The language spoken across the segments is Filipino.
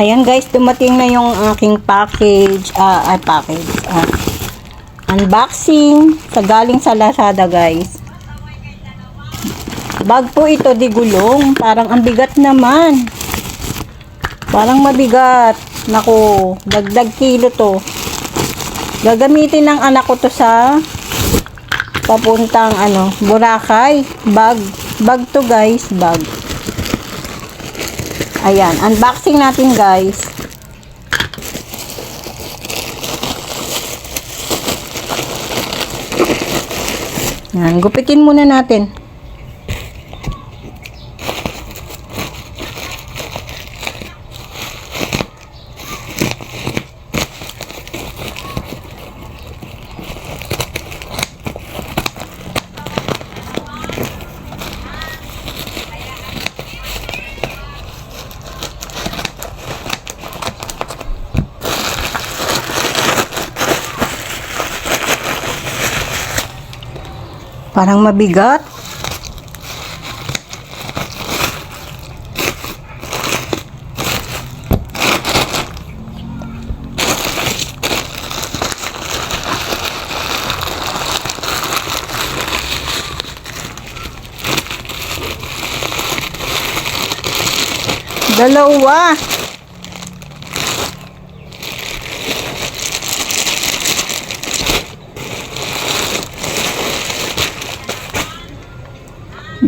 Ayan guys, dumating na yung aking package, ah, ah, package, ah, unboxing, sa galing sa Lazada guys. Bag po ito di gulong, parang ang bigat naman. Parang mabigat. Naku, dagdag kilo to. Gagamitin ng anak ko to sa papuntang ano, Boracay. Bag. Bag to guys, bag. Ayan, unboxing natin guys. Yan, gupitin muna natin. Parang mabigat. Dalawa.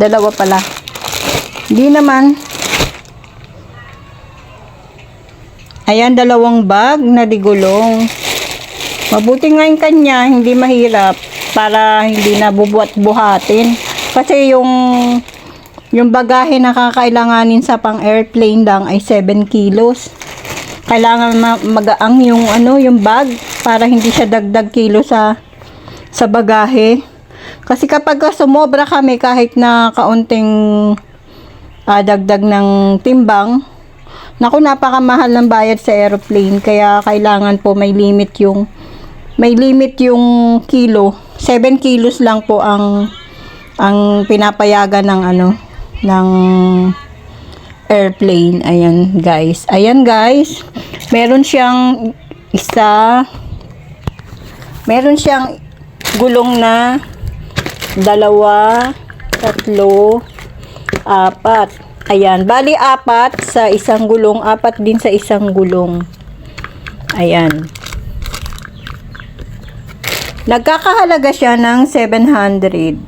Dalawa pala. Hindi naman. Ayan, dalawang bag na digulong. Mabuti nga yung kanya, hindi mahirap para hindi na bubuhat-buhatin. Kasi yung yung bagahe na kakailanganin sa pang airplane lang ay 7 kilos. Kailangan ma- magaang yung ano, yung bag para hindi siya dagdag kilo sa sa bagahe. Kasi kapag ka sumobra kami kahit na kaunting ah, dagdag ng timbang, naku napakamahal ng bayad sa aeroplane kaya kailangan po may limit yung may limit yung kilo. 7 kilos lang po ang ang pinapayagan ng ano ng airplane. Ayan guys. Ayan guys. Meron siyang isa meron siyang gulong na dalawa, tatlo, apat. Ayan, bali apat sa isang gulong, apat din sa isang gulong. Ayan. Nagkakahalaga siya ng 700.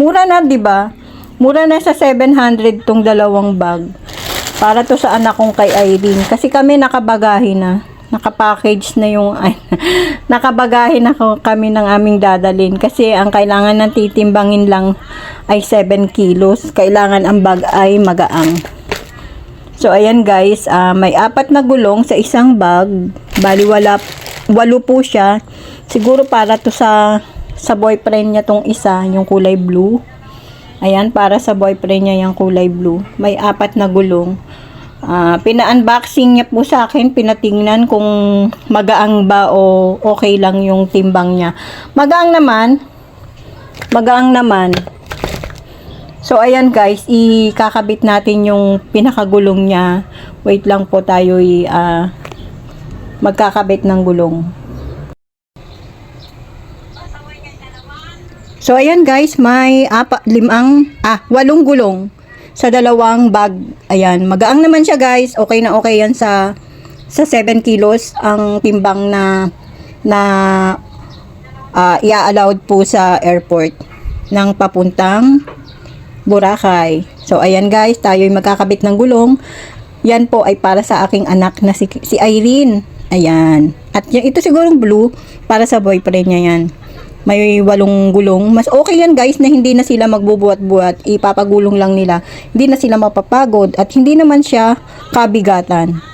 Mura na, 'di ba? Mura na sa 700 tong dalawang bag. Para to sa anak kong kay Irene kasi kami nakabagahe na nakapackage na yung ay, nakabagahe na ko- kami ng aming dadalin kasi ang kailangan ng titimbangin lang ay 7 kilos. Kailangan ang bag ay magaang. So ayan guys ah, may apat na gulong sa isang bag. Bali wala walo po siya. Siguro para to sa sa boyfriend niya tong isa yung kulay blue. Ayan, para sa boyfriend niya yung kulay blue. May apat na gulong. Ah, pina-unboxing niya po sa akin, pinatingnan kung magaang ba o okay lang yung timbang niya. Magaang naman. Magaang naman. So, ayan guys, ikakabit natin yung pinakagulong niya. Wait lang po tayo i ah, magkakabit ng gulong. So, ayan guys, may apa, limang, ah, walong gulong sa dalawang bag. Ayan, magaang naman siya guys. Okay na okay yan sa sa 7 kilos ang timbang na na ah, i-allowed po sa airport ng papuntang Boracay. So, ayan guys, tayo magkakabit ng gulong. Yan po ay para sa aking anak na si, si Irene. Ayan. At yan, ito sigurong blue para sa boyfriend niya yan may walong gulong. Mas okay yan guys na hindi na sila magbubuhat-buhat. Ipapagulong lang nila. Hindi na sila mapapagod at hindi naman siya kabigatan.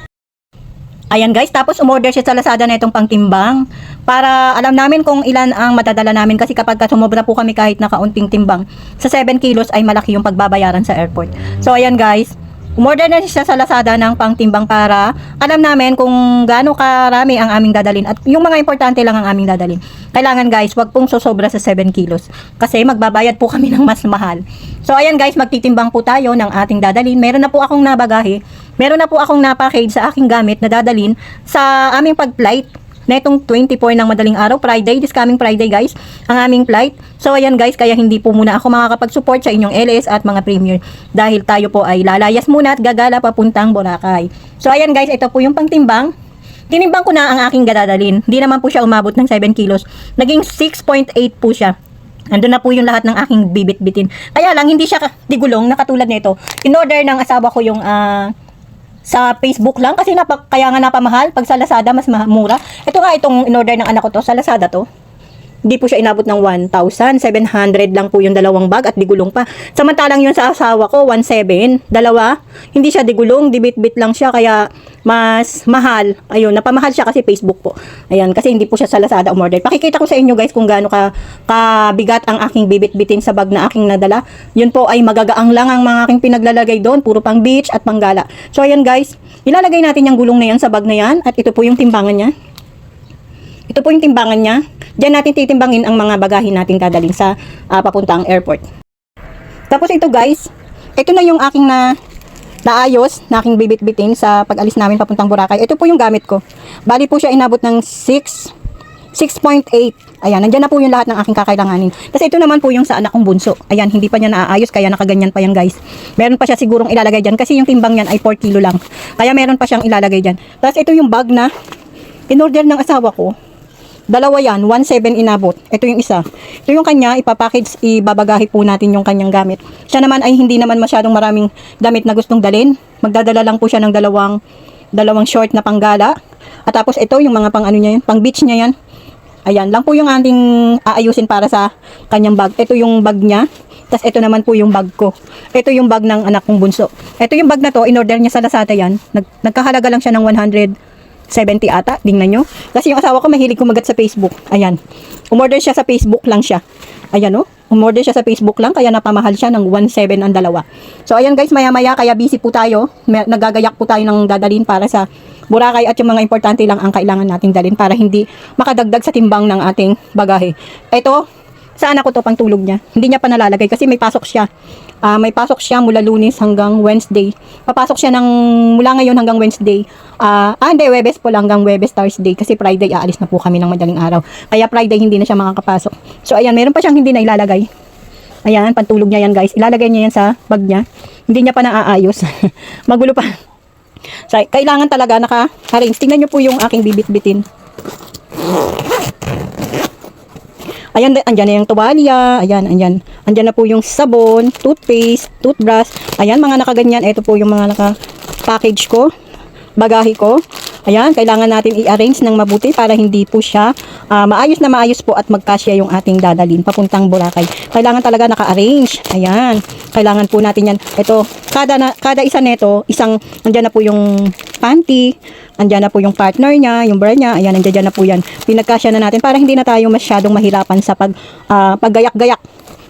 Ayan guys, tapos umorder siya sa Lazada na itong pangtimbang para alam namin kung ilan ang matadala namin kasi kapag sumobra po kami kahit na kaunting timbang sa 7 kilos ay malaki yung pagbabayaran sa airport. So ayan guys, Umorder na siya sa Lazada ng pangtimbang para alam namin kung gaano karami ang aming dadalin at yung mga importante lang ang aming dadalin. Kailangan guys, wag pong sosobra sa 7 kilos kasi magbabayad po kami ng mas mahal. So ayan guys, magtitimbang po tayo ng ating dadalin. Meron na po akong nabagahe. Meron na po akong napackage sa aking gamit na dadalin sa aming pag-flight na itong 24 ng madaling araw, Friday, this coming Friday guys, ang aming flight. So ayan guys, kaya hindi po muna ako makakapag-support sa inyong LS at mga premier dahil tayo po ay lalayas muna at gagala papuntang Boracay. So ayan guys, ito po yung pangtimbang. Tinimbang ko na ang aking dadalhin. Hindi naman po siya umabot ng 7 kilos. Naging 6.8 po siya. Andun na po yung lahat ng aking bibit-bitin. Kaya lang, hindi siya digulong na katulad nito. In-order ng asawa ko yung ah, sa Facebook lang kasi napa, kaya nga napamahal pag sa Lazada mas ma- mura. Ito nga itong in-order ng anak ko to sa Lazada to. Hindi po siya inabot ng 1,700 lang po yung dalawang bag at digulong pa. Samantalang yun sa asawa ko 1,700, dalawa. Hindi siya digulong, dibit-bit lang siya kaya mas mahal. Ayun, napamahal siya kasi Facebook po. Ayan, kasi hindi po siya sa Lazada umorder. Pakikita ko sa inyo guys kung gaano ka kabigat ang aking bibit-bitin sa bag na aking nadala. Yun po ay magagaang lang ang mga aking pinaglalagay doon, puro pang beach at panggala. So ayan guys, ilalagay natin yung gulong na yan sa bag na yan at ito po yung timbangan niya. Ito po yung timbangan niya. Diyan natin titimbangin ang mga bagahin natin dadalhin sa ah, papuntang airport. Tapos ito guys, ito na yung aking na naayos na aking bibit-bitin sa pag-alis namin papuntang Boracay. Ito po yung gamit ko. Bali po siya inabot ng 6 6.8. Ayan, nandyan na po yung lahat ng aking kakailanganin. Tapos ito naman po yung sa anak kong bunso. Ayan, hindi pa niya naaayos kaya nakaganyan pa yan guys. Meron pa siya sigurong ilalagay dyan kasi yung timbang niyan ay 4 kilo lang. Kaya meron pa siyang ilalagay dyan. Tapos ito yung bag na in-order ng asawa ko. Dalawa yan, 1.7 inabot. Ito yung isa. Ito yung kanya, ipapackage, ibabagahi po natin yung kanyang gamit. Siya naman ay hindi naman masyadong maraming damit na gustong dalin. Magdadala lang po siya ng dalawang, dalawang short na panggala. At tapos ito, yung mga pang ano niya yun, pang beach niya yan. Ayan, lang po yung ating aayusin para sa kanyang bag. Ito yung bag niya. Tapos ito naman po yung bag ko. Ito yung bag ng anak kong bunso. Ito yung bag na to, in-order niya sa Lazada yan. Nag, nagkahalaga lang siya ng 170 ata. Tingnan nyo. Kasi yung asawa ko mahilig kumagat sa Facebook. Ayan. Umorder siya sa Facebook lang siya. Ayan o. Umorder siya sa Facebook lang kaya napamahal siya ng 1.7 ang dalawa. So ayan guys, maya-maya kaya busy po tayo. May, nagagayak po tayo ng dadalhin para sa Boracay at yung mga importante lang ang kailangan nating dalhin para hindi makadagdag sa timbang ng ating bagahe. Ito, sa anak ko to pang tulog niya. Hindi niya pa nalalagay kasi may pasok siya. Ah, may pasok siya mula lunes hanggang Wednesday. Papasok siya ng mula ngayon hanggang Wednesday. Ah, ah hindi, Webes po lang hanggang Webes Thursday kasi Friday aalis na po kami ng madaling araw. Kaya Friday hindi na siya makakapasok. So ayan, meron pa siyang hindi na ilalagay. Ayan, pantulog niya yan guys. Ilalagay niya yan sa bag niya. Hindi niya pa naaayos. Magulo pa. So, kailangan talaga naka-arrange. Tingnan niyo po yung aking bibit-bitin. Ayan, andyan na yung tuwalya. Ayan, andyan. Andyan na po yung sabon, toothpaste, toothbrush. Ayan, mga nakaganyan. Ito po yung mga naka-package ko. Bagahe ko. Ayan, kailangan natin i-arrange ng mabuti para hindi po siya ah, maayos na maayos po at magkasya yung ating dadalhin papuntang Boracay. Kailangan talaga naka-arrange. Ayan, kailangan po natin yan. Ito, kada, na, kada isa nito, isang, andyan na po yung panty, andyan na po yung partner niya, yung bra niya, ayan, andyan na po yan. Pinagkasya na natin para hindi na tayo masyadong mahirapan sa pag, ah, paggayak-gayak.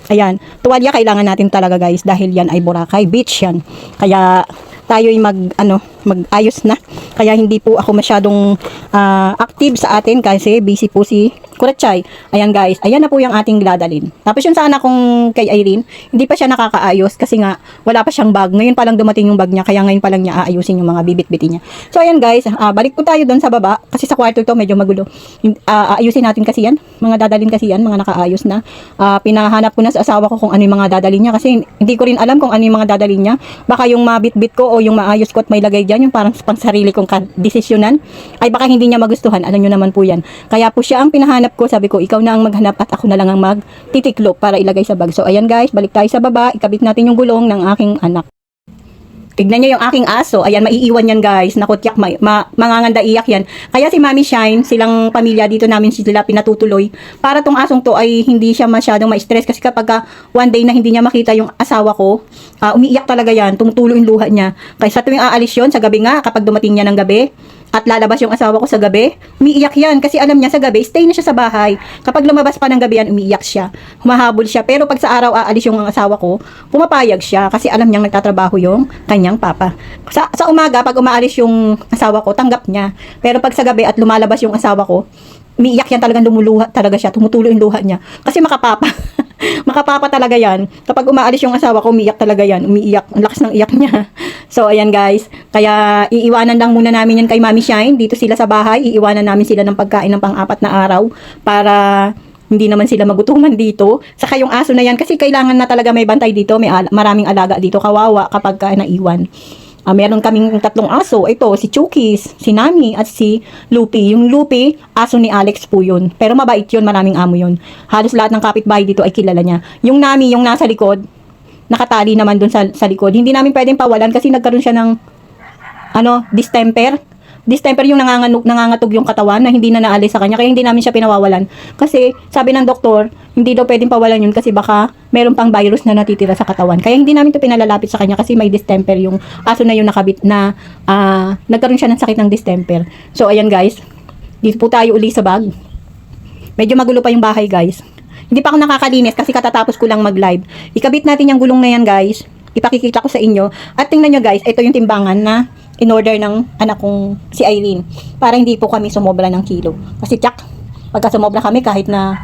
Ayan, tuwalya kailangan natin talaga guys dahil yan ay Boracay Beach yan. Kaya tayo ay mag ano mag-ayos na. Kaya hindi po ako masyadong ah, active sa atin kasi busy po si Kurachay. Ayan guys, ayan na po yung ating dadalhin. Tapos yung sa anak kong kay Irene, hindi pa siya nakakaayos kasi nga wala pa siyang bag. Ngayon pa lang dumating yung bag niya kaya ngayon pa lang niya aayusin yung mga bibit-bitin niya. So ayan guys, ah, balik po tayo doon sa baba kasi sa kwarto to medyo magulo. Ah, aayusin natin kasi yan. Mga dadalhin kasi yan, mga nakaayos na. Ah, pinahanap ko na sa asawa ko kung ano yung mga dadalhin niya kasi hindi ko rin alam kung ano yung mga dadalhin niya. Baka yung mabit-bit ko o yung maayos ko at may lagay dyan, yung parang pang sarili kong desisyonan, ay baka hindi niya magustuhan. Alam niyo naman po yan. Kaya po siya ang pinahanap ko. Sabi ko, ikaw na ang maghanap at ako na lang ang magtitiklop para ilagay sa bag. So, ayan guys, balik tayo sa baba. Ikabit natin yung gulong ng aking anak. Tignan niyo yung aking aso. Ayan, maiiwan yan guys. Nakutyak, ma, ma, manganganda iyak yan. Kaya si Mami Shine, silang pamilya dito namin sila pinatutuloy. Para tong asong to ay hindi siya masyadong ma-stress. Kasi kapag ka one day na hindi niya makita yung asawa ko, ah, umiiyak talaga yan. Tumutulo yung luha niya. Kaya sa tuwing aalis yun, sa gabi nga, kapag dumating niya ng gabi, at lalabas yung asawa ko sa gabi, umiiyak yan kasi alam niya sa gabi, stay na siya sa bahay. Kapag lumabas pa ng gabi yan, umiiyak siya. Humahabol siya. Pero pag sa araw aalis yung asawa ko, pumapayag siya kasi alam niyang nagtatrabaho yung kanyang papa. Sa, sa umaga, pag umaalis yung asawa ko, tanggap niya. Pero pag sa gabi at lumalabas yung asawa ko, umiiyak yan talagang lumuluha talaga siya. Tumutulo yung luha niya. Kasi makapapa. makapapa talaga yan. Kapag umaalis yung asawa ko, umiiyak talaga yan. Umiiyak. Ang lakas ng iyak niya. So, ayan guys. Kaya, iiwanan lang muna namin yan kay Mami Shine. Dito sila sa bahay. Iiwanan namin sila ng pagkain ng pang-apat na araw. Para hindi naman sila magutuman dito. Saka yung aso na yan, kasi kailangan na talaga may bantay dito. May al- maraming alaga dito. Kawawa kapag ka naiwan. Ah, meron kaming tatlong aso. Ito, si Chukis, si Nami, at si Lupi. Yung Lupi, aso ni Alex po yun. Pero mabait yun, maraming amo yun. Halos lahat ng kapitbahay dito ay kilala niya. Yung Nami, yung nasa likod, nakatali naman dun sa, sa likod. Hindi namin pwedeng pawalan kasi nagkaroon siya ng ano, distemper. Distemper yung nanganganug, nangangatog yung katawan na hindi na naalis sa kanya. Kaya hindi namin siya pinawawalan. Kasi sabi ng doktor, hindi daw pwedeng pawalan yun kasi baka meron pang virus na natitira sa katawan. Kaya hindi namin to pinalalapit sa kanya kasi may distemper yung aso na yung nakabit na ah, nagkaroon siya ng sakit ng distemper. So ayan guys, dito po tayo uli sa bag. Medyo magulo pa yung bahay guys. Hindi pa ako nakakalinis kasi katatapos ko lang mag-live. Ikabit natin yung gulong na yan guys. Ipakikita ko sa inyo. At tingnan nyo guys, ito yung timbangan na in-order ng anak kong si Irene. Para hindi po kami sumobra ng kilo. Kasi tsak, pagka sumobra kami kahit na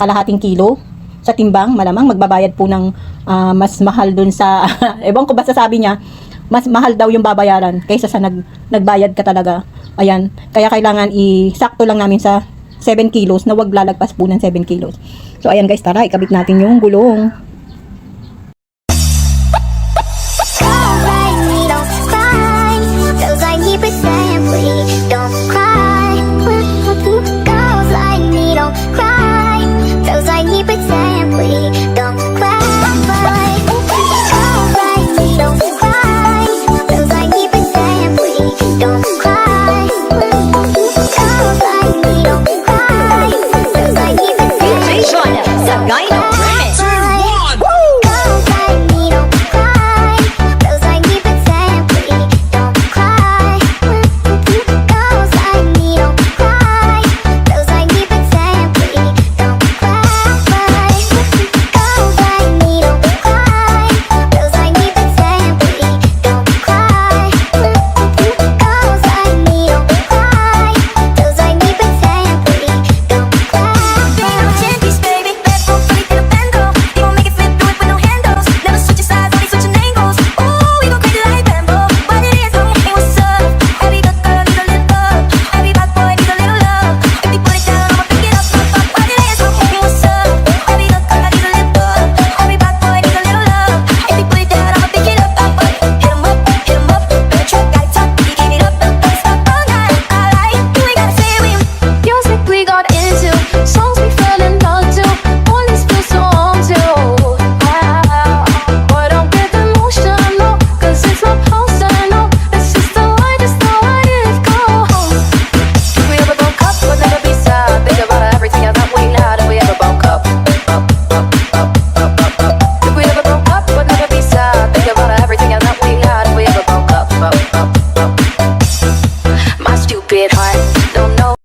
kalahating kilo sa timbang, malamang magbabayad po ng ah, mas mahal dun sa, ewan ko basta sabi niya, mas mahal daw yung babayaran kaysa sa nag, nagbayad ka talaga. Ayan, kaya kailangan i-sakto lang namin sa 7 kilos na wag lalagpas po ng 7 kilos. So ayan guys, tara, ikabit natin yung gulong.